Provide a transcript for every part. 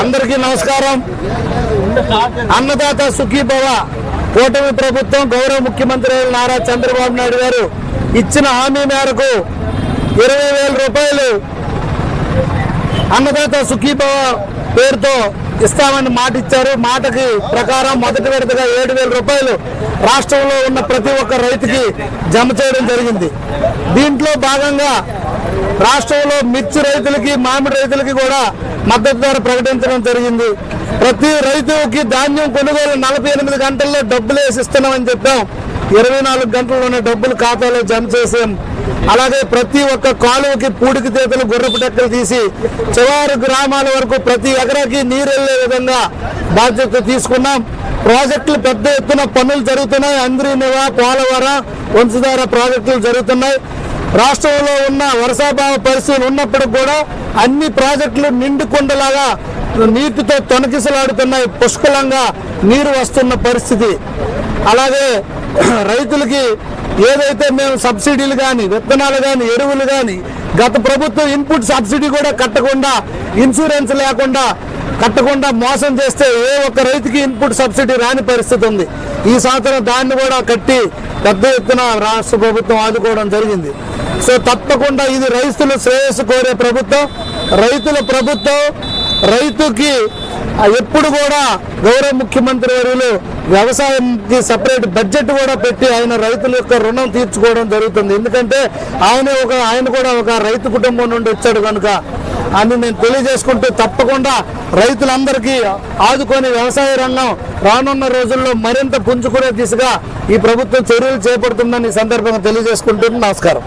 అందరికీ నమస్కారం. అన్నదాత సుఖీభవ. కూటమి ప్రభుత్వం గౌరవ ముఖ్యమంత్రి నారా చంద్రబాబు నాయుడు గారు ఇచ్చిన హామీ మేరకు ఇరవై వేల రూపాయలు అన్నదాత సుఖీభవ పేరుతో ఇస్తామని మాట ఇచ్చారు మాటకి ప్రకారం మొదటి విడతగా ఏడు వేల రూపాయలు రాష్ట్రంలో ఉన్న ప్రతి ఒక్క రైతుకి జమ చేయడం జరిగింది. దీంట్లో భాగంగా రాష్ట్రంలో మిర్చి రైతులకి మామిడి రైతులకి కూడా మద్దతు ధర ప్రకటించడం జరిగింది. ప్రతి రైతుకి ధాన్యం కొనుగోలు నలభై ఎనిమిది గంటల్లో డబ్బులు వేసి ఇస్తున్నామని చెప్పాం. ఇరవై నాలుగు గంటల్లోనే డబ్బులు ఖాతాలో జమ చేసాం. అలాగే ప్రతి ఒక్క కాలువకి పూడికి తీతలు గుర్రపు టెక్కలు తీసి చివరి గ్రామాల వరకు ప్రతి ఎకరాకి నీరు వెళ్ళే విధంగా బాధ్యత తీసుకున్నాం. ప్రాజెక్టులు పెద్ద ఎత్తున పనులు జరుగుతున్నాయి. అంద్రీనివ పోలవరం వంశధార ప్రాజెక్టులు జరుగుతున్నాయి. రాష్ట్రంలో ఉన్న వర్షాభావ పరిస్థితులు ఉన్నప్పుడు కూడా అన్ని ప్రాజెక్టులు నిండు కుండలాగా నీటితో తొనకిసలాడుతున్నాయి పుష్కలంగా నీరు వస్తున్న పరిస్థితి. అలాగే రైతులకి ఏదైతే మేము సబ్సిడీలు కానీ విత్తనాలు కానీ ఎరువులు కానీ గత ప్రభుత్వం ఇన్పుట్ సబ్సిడీ కూడా కట్టకుండా ఇన్సూరెన్స్ లేకుండా కట్టకుండా మోసం చేస్తే ఏ ఒక్క రైతుకి ఇన్పుట్ సబ్సిడీ రాని పరిస్థితి ఉంది. ఈ సంవత్సరం దాన్ని కూడా కట్టి పెద్ద ఎత్తున రాష్ట్ర ప్రభుత్వం ఆదుకోవడం జరిగింది. సో తప్పకుండా ఇది రైతుల శ్రేయస్సు కోరే ప్రభుత్వం. రైతుల ప్రభుత్వం రైతుకి ఎప్పుడు కూడా గౌరవ ముఖ్యమంత్రి వర్యులు వ్యవసాయంకి సపరేట్ బడ్జెట్ కూడా పెట్టి ఆయన రైతుల యొక్క రుణం తీర్చుకోవడం జరుగుతుంది. ఎందుకంటే ఆయన ఒక ఆయన కూడా ఒక రైతు కుటుంబం నుండి వచ్చాడు కనుక అని నేను తెలియజేసుకుంటూ తప్పకుండా రైతులందరికీ ఆదుకొని వ్యవసాయ రంగం రానున్న రోజుల్లో మరింత పుంజుకునే దిశగా ఈ ప్రభుత్వం చర్యలు చేపడుతుందని ఈ సందర్భంగా తెలియజేసుకుంటున్నాను నమస్కారం.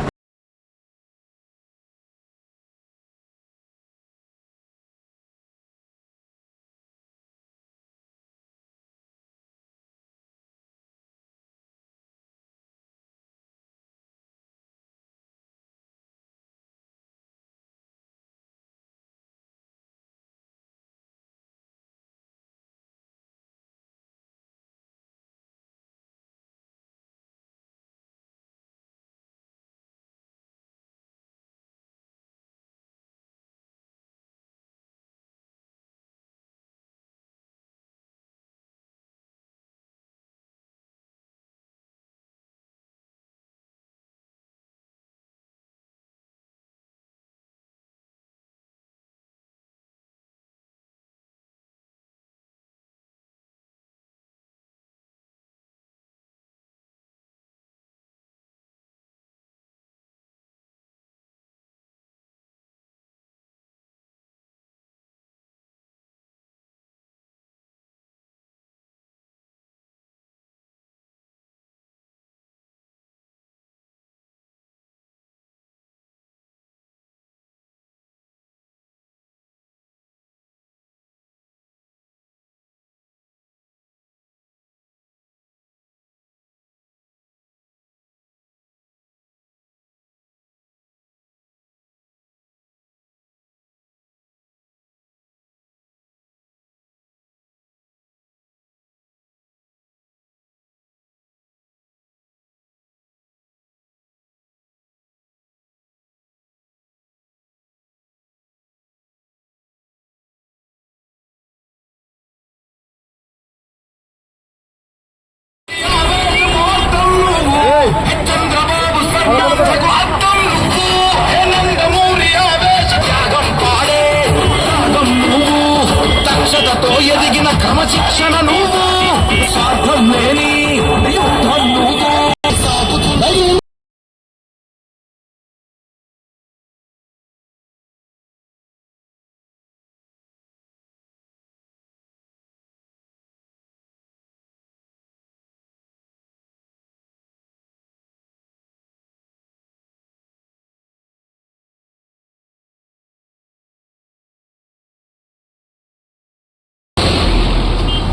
Chama no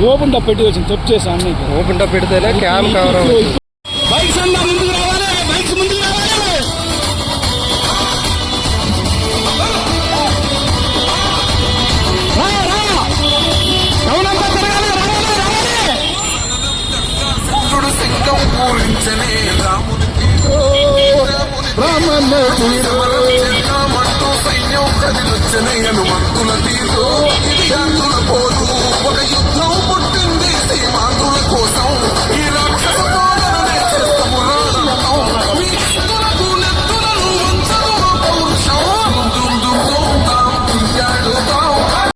ఓపెన్ టప్ పెట్టి వచ్చింది చెప్ చేసా అన్నీ. ఓపెన్ టప్ పెడితేనే క్యాబ్ కవర్ బైక్స్ అన్నా ముందుకు రావాలి బైక్స్ ముందుకు రావాలి. అంతా సైన్యం కదిలొచ్చే పూరించని హనుమంతుల తీరు. ఇది